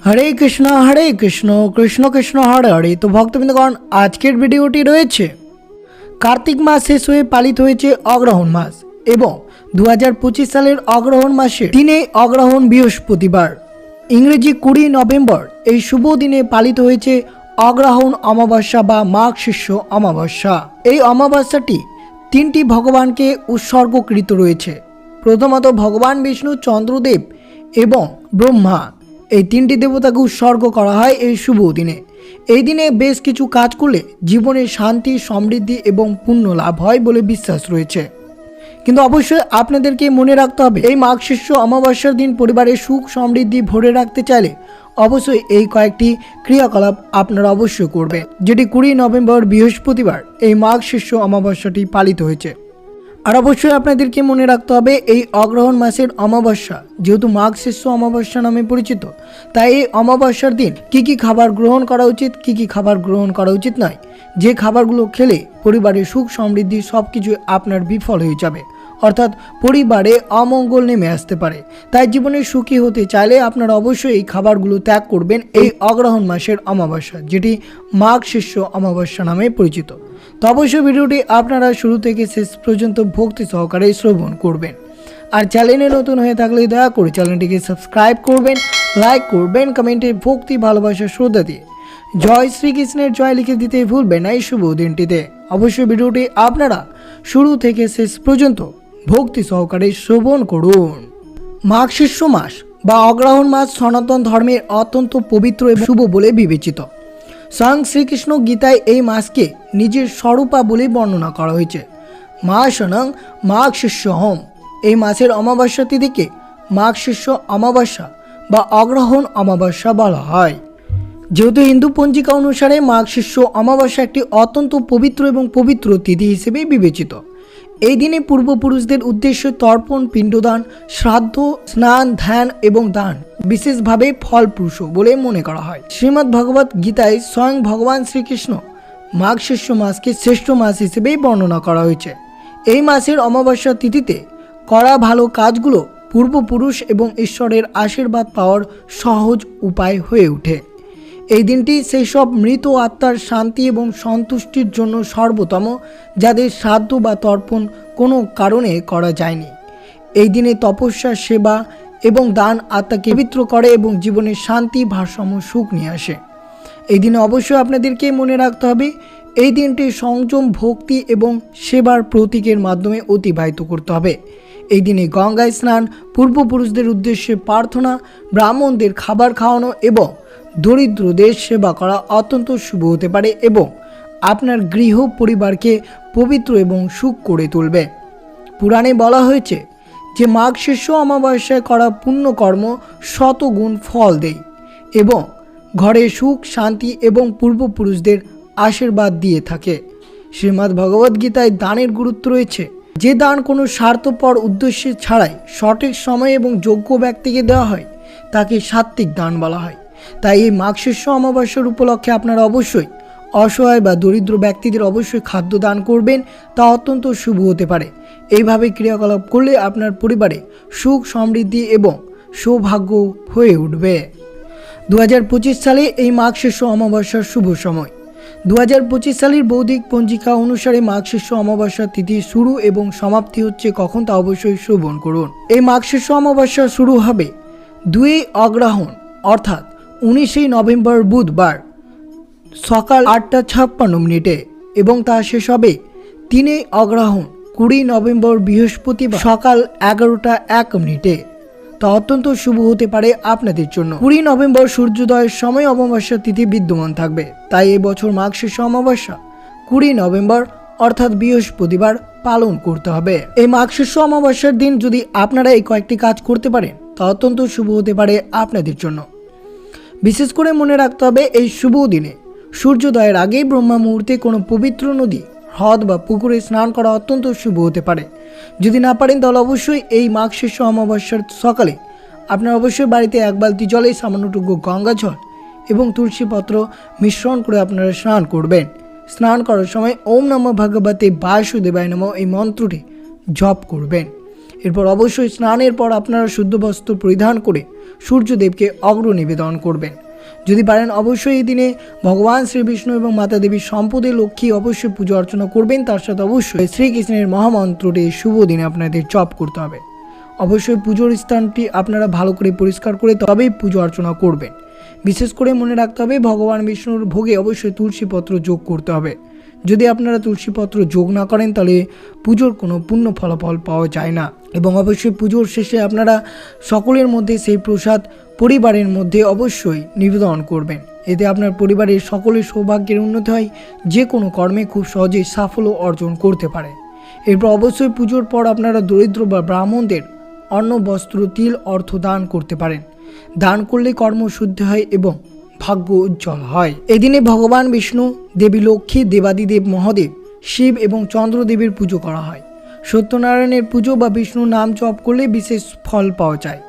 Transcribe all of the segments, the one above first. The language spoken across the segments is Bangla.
হরে কৃষ্ণ হরে কৃষ্ণ কৃষ্ণ কৃষ্ণ, হরে হরে। তো ভক্তবৃন্দগণ, আজকের ভিডিওটি রয়েছে কার্তিক মাস শেষ হয়ে পালিত হয়েছে অগ্রহণ মাস এবং দু হাজার পঁচিশ সালের অগ্রহণ মাসে দিনে অগ্রহণ বৃহস্পতিবার। ইংরেজি কুড়ি নভেম্বর, এই শুভ দিনে পালিত হয়েছে অগ্রহণ অমাবস্যা বা মাঘ শিষ্য অমাবস্যা। এই অমাবস্যাটি তিনটি ভগবানকে উৎসর্গকৃত রয়েছে। প্রথমত ভগবান বিষ্ণু, চন্দ্রদেব এবং ব্রহ্মা। এই তিনটি দেবতাকে উৎসর্গ করা হয় এই শুভ দিনে। এই দিনে বেশ কিছু কাজ করলে জীবনে শান্তি, সমৃদ্ধি এবং পুণ্য লাভ হয় বলে বিশ্বাস রয়েছে। কিন্তু অবশ্যই আপনাদেরকে মনে রাখতে হবে, এই মাঘ শিষ্য অমাবস্যার দিন পরিবারের সুখ, সমৃদ্ধি ভরে রাখতে চাইলে অবশ্যই এই কয়েকটি ক্রিয়াকলাপ আপনারা অবশ্যই করবেন, যেটি কুড়ি নভেম্বর বৃহস্পতিবার এই মাঘ শিষ্য অমাবস্যাটি পালিত হয়েছে। আর অবশ্যই আপনাদেরকে মনে রাখতে হবে, এই অগ্রহণ মাসের অমাবস্যা যেহেতু মাঘ শিষ্য অমাবস্যা নামে পরিচিত, তাই এই অমাবস্যার দিন কি কি খাবার গ্রহণ করা উচিত, কি কি খাবার গ্রহণ করা উচিত নয়, যে খাবারগুলো খেলে পরিবারের সুখ সমৃদ্ধি সব কিছু আপনার বিফল হয়ে যাবে। অর্থাৎ পরিবারে অমঙ্গল নেমে আসতে পারে। তাই জীবনে সুখী হতে চাইলে আপনারা অবশ্যই এই খাবারগুলো ত্যাগ করবেন এই অগ্রহণ মাসের অমাবস্যা, যেটি মাঘ শিষ্য অমাবস্যা নামে পরিচিত। তো অবশ্যই ভিডিওটি আপনারা শুরু থেকে শেষ পর্যন্ত ভক্তি সহকারে শ্রবণ করবেন। আর চ্যানেলে নতুন হয়ে থাকলে দয়া করে চ্যানেলটিকে সাবস্ক্রাইব করবেন, লাইক করবেন, কমেন্টে ভক্তি, ভালোবাসা, শ্রদ্ধা দিয়ে। জয় শ্রীকৃষ্ণের জয় লিখে দিতে ভুলবেন না এই শুভ দিনটিতে। অবশ্যই ভিডিওটি আপনারা শুরু থেকে শেষ পর্যন্ত ভক্তি সহকারে শ্রবণ করুন। মাঘ শিষ্য মাস বা অগ্রহণ মাস সনাতন ধর্মের অত্যন্ত পবিত্র এবং শুভ বলে বিবেচিত। স্বয়ং শ্রীকৃষ্ণ গীতায় এই মাসকে নিজের স্বরূপা বলে বর্ণনা করা হয়েছে। মাসনং মাঘ শিষ্য হোম এই মাসের অমাবস্যা তিথিকে মাঘ শিষ্য অমাবস্যা বা অগ্রহণ অমাবস্যা বলা হয়। যেহেতু হিন্দু পঞ্জিকা অনুসারে মাঘ শিষ্য অমাবস্যা একটি অত্যন্ত পবিত্র এবং পবিত্র তিথি হিসেবে বিবেচিত। এই দিনে পূর্বপুরুষদের উদ্দেশ্যে তর্পণ, পিণ্ডদান, শ্রাদ্ধ, স্নান, ধ্যান এবং দান, বিশেষভাবে ফলপ্রসূ বলে মনে করা হয়। শ্রীমদ্ ভগবত গীতায় স্বয়ং ভগবান শ্রীকৃষ্ণ মাঘ শিষ্য মাসকে শ্রেষ্ঠ মাস হিসেবেই বর্ণনা করা হয়েছে। এই মাসের অমাবস্যা তিথিতে করা ভালো কাজগুলো পূর্বপুরুষ এবং ঈশ্বরের আশীর্বাদ পাওয়ার সহজ উপায় হয়ে ওঠে। এই দিনটি সেই সব মৃত আত্মার শান্তি এবং সন্তুষ্টির জন্য সর্বোত্তম, যাদের শ্রাদ্ধ বা তর্পণ কোনো কারণে করা যায়নি। এই দিনে তপস্যা, সেবা এবং দান আত্মাকে পবিত্র করে এবং জীবনে শান্তি, ভারসাম্য, সুখ নিয়ে আসে। এই দিনে অবশ্যই আপনাদেরকে মনে রাখতে হবে, এই দিনটি সংযম, ভক্তি এবং সেবার প্রতীকের মাধ্যমে অতিবাহিত করতে হবে। এই দিনে গঙ্গায় স্নান, পূর্বপুরুষদের উদ্দেশ্যে প্রার্থনা, ব্রাহ্মণদের খাবার খাওয়ানো এবং দরিদ্রদের সেবা করা অত্যন্ত শুভ হতে পারে এবং আপনার গৃহ পরিবারকে পবিত্র এবং সুখ করে তুলবে। পুরাণে বলা হয়েছে যে মাঘ শিষ্য অমাবস্যায় করা পুণ্যকর্ম শতগুণ ফল দেয় এবং ঘরে সুখ, শান্তি এবং পূর্বপুরুষদের আশীর্বাদ দিয়ে থাকে। শ্রীমদ্ ভগবদ্গীতায় দানের গুরুত্ব রয়েছে যে দান কোনো স্বার্থপর উদ্দেশ্যে ছাড়াই সঠিক সময় এবং যোগ্য ব্যক্তিকে দেওয়া হয়, তাকে সাত্ত্বিক দান বলা হয়। তাই এই মাঘ শিষ্য অমাবস্যার উপলক্ষে আপনারা অবশ্যই অসহায় বা দরিদ্র ব্যক্তিদের অবশ্যই খাদ্য দান করবেন, তা অত্যন্ত শুভ হতে পারে। এইভাবে ক্রিয়াকলাপ করলে আপনার পরিবারে সুখ, সমৃদ্ধি এবং সৌভাগ্য হয়ে উঠবে। দু হাজার পঁচিশ সালে এই মাঘ শিষ্য অমাবস্যার শুভ সময়। দু হাজার পঁচিশ সালের বৌদ্ধিক পঞ্জিকা অনুসারে মাঘ শিষ্য অমাবস্যার তিথি শুরু এবং সমাপ্তি হচ্ছে কখন তা অবশ্যই শ্রবণ করুন। এই মাঘ শিষ্য অমাবস্যা শুরু হবে দুই অগ্রহণ অর্থাৎ উনিশে নভেম্বর বুধবার সকাল আটটা ছাপ্পান্ন মিনিটে এবং তা শেষ হবে তিনে অগ্রহণ কুড়ি নভেম্বর বৃহস্পতিবার সকাল এগারোটা এক মিনিটে। তা অত্যন্ত শুভ হতে পারে আপনাদের জন্য। কুড়ি নভেম্বর সূর্যোদয়ের সময় অমাবস্যা তিথি বিদ্যমান থাকবে। তাই এবছর বছর মাঘ শেষ অমাবস্যা, কুড়ি নভেম্বর অর্থাৎ বৃহস্পতিবার পালন করতে হবে। এই মাঘ শীর্ষ অমাবস্যার দিন যদি আপনারা এই কয়েকটি কাজ করতে পারেন, তা অত্যন্ত শুভ হতে পারে আপনাদের জন্য। বিশেষ করে মনে রাখতে হবে এই শুভ দিনে। সূর্যোদয়ের আগেই ব্রহ্মা মুহূর্তে কোনো পবিত্র নদী, হ্রদ বা পুকুরে স্নান করা অত্যন্ত শুভ হতে পারে। যদি না পারেন, তাহলে অবশ্যই এই মাঘ শীর্ষ অমাবস্যার সকালে আপনার অবশ্যই বাড়িতে এক বালতি জলে সামান্যটুকু গঙ্গা জল এবং তুলসী পত্র মিশ্রণ করে আপনারা স্নান করবেন। স্নান করার সময় ওম নম ভগবতে বাসুদেবায় নম এই মন্ত্রটি জপ করবেন। এরপর অবশ্যই স্নানের পর আপনারা শুদ্ধ বস্ত্র পরিধান করে সূর্যদেবকে অগ্র নিবেদন করবেন। যদি পারেন অবশ্যই এই দিনে ভগবান শ্রীবিষ্ণু এবং মাতা দেবীর সম্পদে লক্ষ্মী অবশ্যই পুজো অর্চনা করবেন, তার সাথে অবশ্যই শ্রীকৃষ্ণের মহামন্ত্রটি শুভ দিনে আপনাদের জপ করতে হবে। অবশ্যই পুজোর স্থানটি আপনারা ভালো করে পরিষ্কার করে তবেই পুজো অর্চনা করবেন। বিশেষ করে মনে রাখতে হবে, ভগবান বিষ্ণুর ভোগে অবশ্যই তুলসীপত্র যোগ করতে হবে। যদি আপনারা তুলসীপত্র যোগ না করেন, তাহলে পুজোর কোনো পূর্ণ ফলাফল পাওয়া যায় না। এবং অবশ্যই পুজোর শেষে আপনারা সকলের মধ্যে সেই প্রসাদ পরিবারের মধ্যে অবশ্যই নিবেদন করবেন। এতে আপনার পরিবারের সকলের সৌভাগ্যের উন্নতি হয়, যে কোনো কর্মে খুব সহজেই সাফল্য অর্জন করতে পারে। এরপর অবশ্যই পুজোর পর আপনারা দরিদ্র বা ব্রাহ্মণদের অন্ন, বস্ত্র, তিল অর্থ দান করতে পারেন। দান করলে কর্ম শুদ্ধ হয় এবং ভাগ্য উজ্জ্বল হয়। এদিনে ভগবান বিষ্ণু, দেবী লক্ষ্মী, দেবাদিদেব মহাদেব, শিব এবং চন্দ্রদেবের পুজো করা হয়। সত্যনারায়ণের পুজো বা বিষ্ণুর নাম জপ করলে বিশেষ ফল পাওয়া যায়।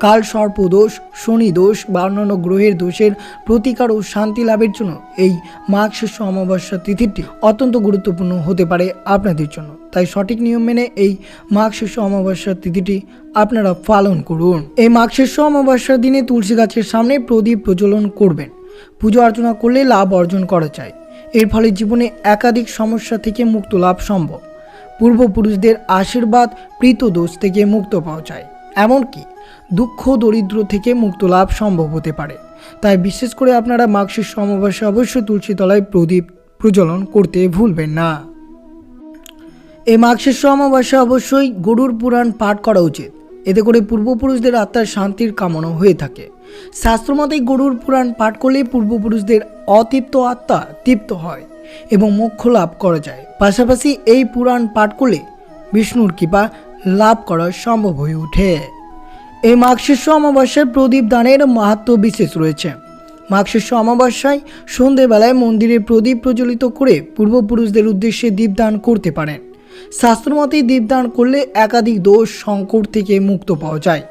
কাল সর্প দোষ শনি দোষ বা অন্যান্য গ্রহের দোষের প্রতিকার ও শান্তি লাভের জন্য এই মাঘ শস্য অমাবস্যা তিথিটি অত্যন্ত গুরুত্বপূর্ণ হতে পারে আপনাদের জন্য। তাই সঠিক নিয়ম মেনে এই মাঘ শস্য অমাবস্যার তিথিটি আপনারা পালন করুন। এই মাঘ শস্য অমাবস্যার দিনে তুলসী গাছের সামনে প্রদীপ প্রজ্বলন করবেন। পুজো অর্চনা করলে লাভ অর্জন করা যায়। এর ফলে জীবনে একাধিক সমস্যা থেকে মুক্ত লাভ সম্ভব। পূর্বপুরুষদের আশীর্বাদ প্রীত দোষ থেকে মুক্ত পাওয়া যায়। এমনকি দুঃখ দরিদ্র থেকে মুক্ত লাভ সম্ভব হতে পারে। তাই বিশেষ করে আপনারা মাঘশির অমাবস্যা অবশ্যই তুলসী তলায় প্রদীপ প্রজ্বলন করতে ভুলবেন না। এই মাঘশেষ অমাবস্যা অবশ্যই গরুর পুরাণ পাঠ করা উচিত। এতে করে পূর্বপুরুষদের আত্মার শান্তির কামনা হয়ে থাকে। শাস্ত্রমতে গরুর পুরাণ পাঠ করলে পূর্বপুরুষদের অতৃপ্ত আত্মা তৃপ্ত হয় এবং মোক্ষ লাভ করা যায়। পাশাপাশি এই পুরাণ পাঠ করলে বিষ্ণুর কৃপা লাভ করা সম্ভব হয়ে ওঠে। এই মাঘশিষ্য অমাবস্যায় প্রদীপ দানের মাহাত্ম বিশেষ রয়েছে। মাঘশিষ্য অমাবস্যায় সন্ধেবেলায় মন্দিরে প্রদীপ প্রজ্বলিত করে পূর্বপুরুষদের উদ্দেশ্যে দীপদান করতে পারেন। শাস্ত্রমতে দীপদান করলে একাধিক দোষ সংকট থেকে মুক্ত পাওয়া যায়।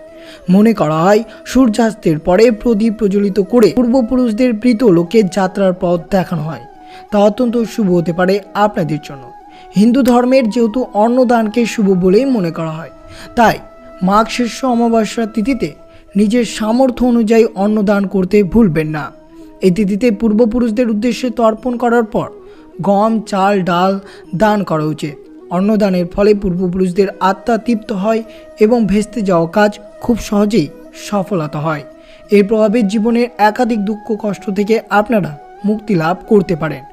মনে করা হয়, সূর্যাস্তের পরে প্রদীপ প্রজ্বলিত করে পূর্বপুরুষদের প্রীত লোকের যাত্রার পথ দেখানো হয়। তা অত্যন্ত শুভ হতে পারে আপনাদের জন্য। হিন্দু ধর্মের যেহেতু অন্নদানকে শুভ বলেই মনে করা হয়, তাই মাঘ শীর্ষ অমাবস্যার তিথিতে নিজের সামর্থ্য অনুযায়ী অন্নদান করতে ভুলবেন না। এই তিথিতে পূর্বপুরুষদের উদ্দেশ্যে তর্পণ করার পর গম, চাল, ডাল দান করা উচিত। অন্নদানের ফলে পূর্বপুরুষদের আত্মা তৃপ্ত হয় এবং ভেস্তে যাওয়া কাজ খুব সহজেই সফলতা হয়। এর প্রভাবে জীবনের একাধিক দুঃখ কষ্ট থেকে আপনারা মুক্তি লাভ করতে পারেন।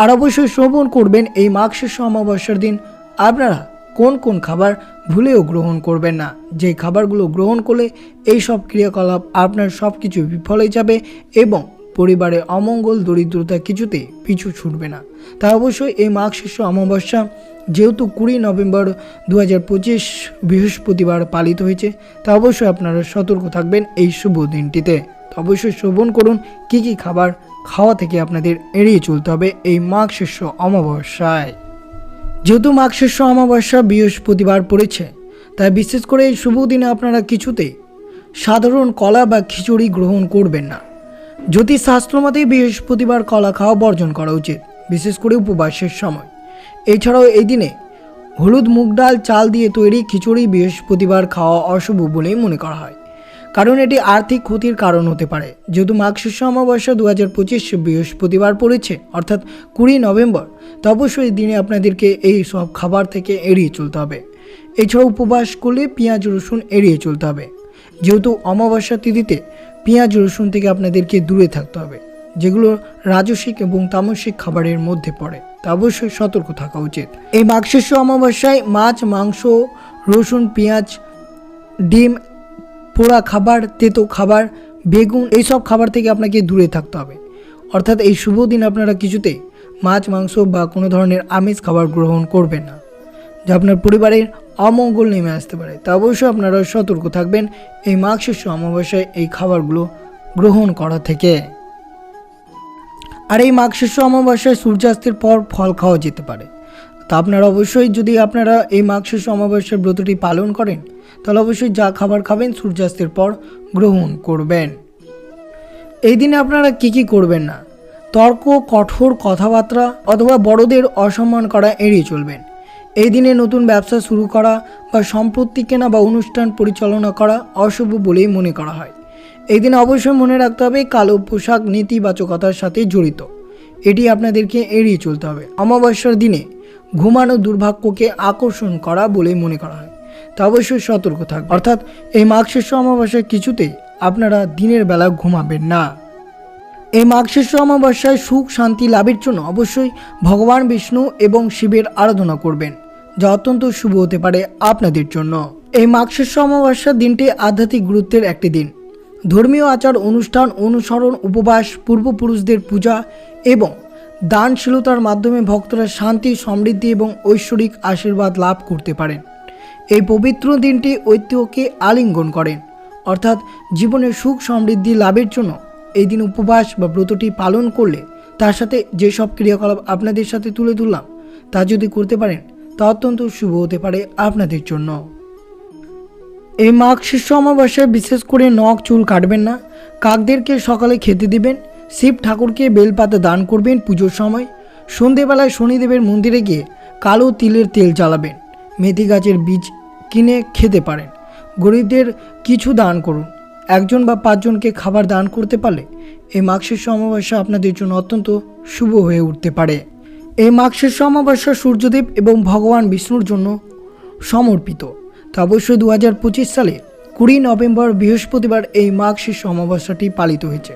আর অবশ্যই শ্রবণ করবেন এই মাঘ শেষ অমাবস্যার দিন। আপনারা কোন কোন খাবার ভুলেও গ্রহণ করবেন না। যে খাবারগুলো গ্রহণ করলে এই সব ক্রিয়াকলাপ আপনার সব কিছু বিফলে যাবে এবং পরিবারে অমঙ্গল, দরিদ্রতা কিছুতে পিছু ছুটবে না। তা অবশ্যই এই মাঘ শীর্ষ অমাবস্যা যেহেতু কুড়ি নভেম্বর দু হাজার পঁচিশ বৃহস্পতিবার পালিত হয়েছে, তা অবশ্যই আপনারা সতর্ক থাকবেন এই শুভ দিনটিতে। অবশ্যই শ্রবণ করুন, কী কী খাবার খাওয়া থেকে আপনাদের এড়িয়ে চলতে হবে এই মাঘ শীর্ষ অমাবস্যায়। যেহেতু মাঘ শীর্ষ অমাবস্যা বৃহস্পতিবার পড়েছে, তাই বিশেষ করে এই শুভ দিনে আপনারা কিছুতেই সাধারণ কলা বা খিচুড়ি গ্রহণ করবেন না। জ্যোতিষ শাস্ত্রমতে বৃহস্পতিবার কলা খাওয়া বর্জন করা উচিত, বিশেষ করে উপবাসের সময়। এছাড়াও এই দিনে হলুদ মুগ ডাল চাল দিয়ে তৈরি খিচুড়ি বৃহস্পতিবার খাওয়া অশুভ বলেই মনে করা হয়। কারণ এটি আর্থিক ক্ষতির কারণ হতে পারে। যেহেতু মাঘ শস্য অমাবস্যা দু হাজার পঁচিশ বৃহস্পতিবার পড়েছে, অর্থাৎ কুড়ি নভেম্বর, তো অবশ্যই দিনে আপনাদেরকে এই সব খাবার থেকে এড়িয়ে চলতে হবে। এছাড়াও উপবাস করলে পেঁয়াজ, রসুন এড়িয়ে চলতে হবে। যেহেতু অমাবস্যা তিথিতে পেঁয়াজ, রসুন থেকে আপনাদেরকে দূরে থাকতে হবে, যেগুলো রাজসিক এবং তামসিক খাবারের মধ্যে পড়ে, তা অবশ্যই সতর্ক থাকা উচিত। এই মাঘশস্য অমাবস্যায় মাছ, মাংস, রসুন, পেঁয়াজ, ডিম পোড়া খাবার, তেতো খাবার, বেগুন এইসব খাবার থেকে আপনাকে দূরে থাকতে হবে। অর্থাৎ এই শুভ দিন আপনারা কিছুতেই মাছ, মাংস বা কোনো ধরনের আমিষ খাবার গ্রহণ করবেন না, যা আপনার পরিবারের অমঙ্গল নেমে আসতে পারে। তা অবশ্যই আপনারা সতর্ক থাকবেন এই মাঘ শস্য অমাবস্যায় এই খাবারগুলো গ্রহণ করা থেকে। আর এই মাঘ শস্য অমাবস্যায় সূর্যাস্তের পর ফল খাওয়া যেতে পারে। তা আপনারা অবশ্যই যদি আপনারা এই মাঘ শস্য অমাবস্যার ব্রতটি পালন করেন, তাহলে অবশ্যই যা খাবার খাবেন সূর্যাস্তের পর গ্রহণ করবেন। এই দিনে আপনারা কি কি করবেন না? তর্ক, কঠোর কথাবার্তা অথবা বড়দের অসম্মান করা এড়িয়ে চলবেন। এই দিনে নতুন ব্যবসা শুরু করা বা সম্পত্তি কেনা বা অনুষ্ঠান পরিচালনা করা অশুভ বলেই মনে করা হয়। এই দিনে অবশ্যই মনে রাখতে হবে কালো পোশাক নেতিবাচকতার সাথে জড়িত। এটি আপনাদেরকে এড়িয়ে চলতে হবে। অমাবস্যার দিনে ঘুমানো দুর্ভাগ্যকে আকর্ষণ করা বলে মনে করা হয়। তা অবশ্যই সতর্ক থাকবে। অর্থাৎ এই মাঘ শেষ অমাবস্যায় কিছুতেই আপনারা দিনের বেলা ঘুমাবেন না। এই মাঘ শেষ অমাবস্যায় সুখ, শান্তি লাভের জন্য অবশ্যই ভগবান বিষ্ণু এবং শিবের আরাধনা করবেন, যা অত্যন্ত শুভ হতে পারে আপনাদের জন্য। এই মাঘ শেষ অমাবস্যার দিনটি আধ্যাত্মিক গুরুত্বের একটি দিন। ধর্মীয় আচার অনুষ্ঠান অনুসরণ, উপবাস, পূর্বপুরুষদের পূজা এবং দানশীলতার মাধ্যমে ভক্তরা শান্তি, সমৃদ্ধি এবং ঐশ্বরিক আশীর্বাদ লাভ করতে পারেন। এই পবিত্র দিনটি ঐতিহ্যকে আলিঙ্গন করেন অর্থাৎ জীবনের সুখ, সমৃদ্ধি লাভের জন্য এই দিন উপবাস বা ব্রতটি পালন করলে তার সাথে যেসব ক্রিয়াকলাপ আপনাদের সাথে তুলে ধরলাম, তা যদি করতে পারেন, তা অত্যন্ত শুভ হতে পারে আপনাদের জন্য। এই মাঘ শীর্ষ অমাবস্যায় বিশেষ করে নখ চুল কাটবেন না। কাকদেরকে সকালে খেতে দিবেন শিব ঠাকুরকে বেলপাতা দান করবেন পুজোর সময়। সন্ধেবেলায় শনিদেবের মন্দিরে গিয়ে কালো তিলের তেল চালাবেন মেথি গাছের বীজ কিনে খেতে পারেন। গরিবদের কিছু দান করুন। একজন বা পাঁচজনকে খাবার দান করতে পারলে এই মাঘ শীর্ষ অমাবস্যা আপনাদের জন্য অত্যন্ত শুভ হয়ে উঠতে পারে। এই মাঘ শীর্ষ অমাবস্যা সূর্যদেব এবং ভগবান বিষ্ণুর জন্য সমর্পিত। তো অবশ্যই দু সালে কুড়ি নভেম্বর বৃহস্পতিবার এই মাঘ শীর্ষ অমাবস্যাটি পালিত হয়েছে।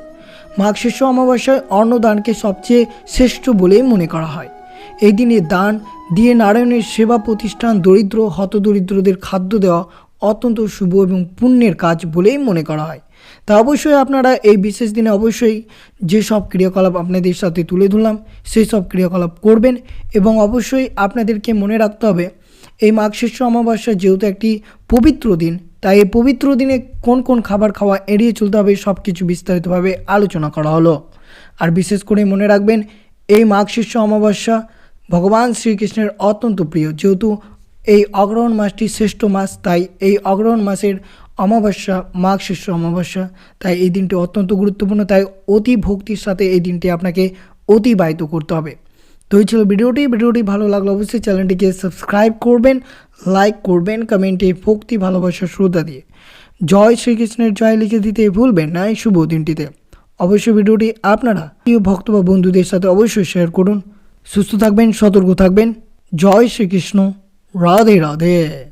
মাঘ শীর্ষ অমাবস্যায় অন্নদানকে সবচেয়ে শ্রেষ্ঠ বলেই মনে করা হয়। এই দিনে দান দিয়ে নারায়ণের সেবা প্রতিষ্ঠান দরিদ্র, হতদরিদ্রদের খাদ্য দেওয়া অত্যন্ত শুভ এবং পুণ্যের কাজ বলেই মনে করা হয়। তা অবশ্যই আপনারা এই বিশেষ দিনে অবশ্যই যেসব ক্রিয়াকলাপ আপনাদের সাথে তুলে ধরলাম সেই সব ক্রিয়াকলাপ করবেন এবং অবশ্যই আপনাদেরকে মনে রাখতে হবে এই মাঘ শীর্ষ অমাবস্যা যেহেতু একটি পবিত্র দিন, তাই এই পবিত্র দিনে কোন কোন খাবার খাওয়া এড়িয়ে চলতে হবে সব কিছু বিস্তারিতভাবে আলোচনা করা হলো। আর বিশেষ করে মনে রাখবেন, এই মাঘ শীর্ষ অমাবস্যা ভগবান শ্রীকৃষ্ণের অত্যন্ত প্রিয়। যেহেতু এই অগ্রহণ মাসটি শ্রেষ্ঠ মাস, তাই এই অগ্রহণ মাসের অমাবস্যা মাঘ শীর্ষ অমাবস্যা, তাই এই দিনটি অত্যন্ত গুরুত্বপূর্ণ। তাই অতি ভক্তির সাথে এই দিনটি আপনাকে অতিবাহিত করতে হবে। তো এই ছিল ভিডিওটি। ভিডিওটি ভালো লাগলে অবশ্যই চ্যানেলটিকে সাবস্ক্রাইব করবেন, লাইক করবেন, কমেন্টে ভক্তি, ভালোবাসা, শ্রদ্ধা দিয়ে। জয় শ্রীকৃষ্ণের জয় লিখে দিতে ভুলবেন না এই শুভ দিনটিতে। অবশ্যই ভিডিওটি আপনারা প্রিয় ভক্ত বা বন্ধুদের সাথে অবশ্যই শেয়ার করুন। সুস্থ থাকবেন, সতর্ক থাকবেন। জয় শ্রীকৃষ্ণ। রাধে রাধে।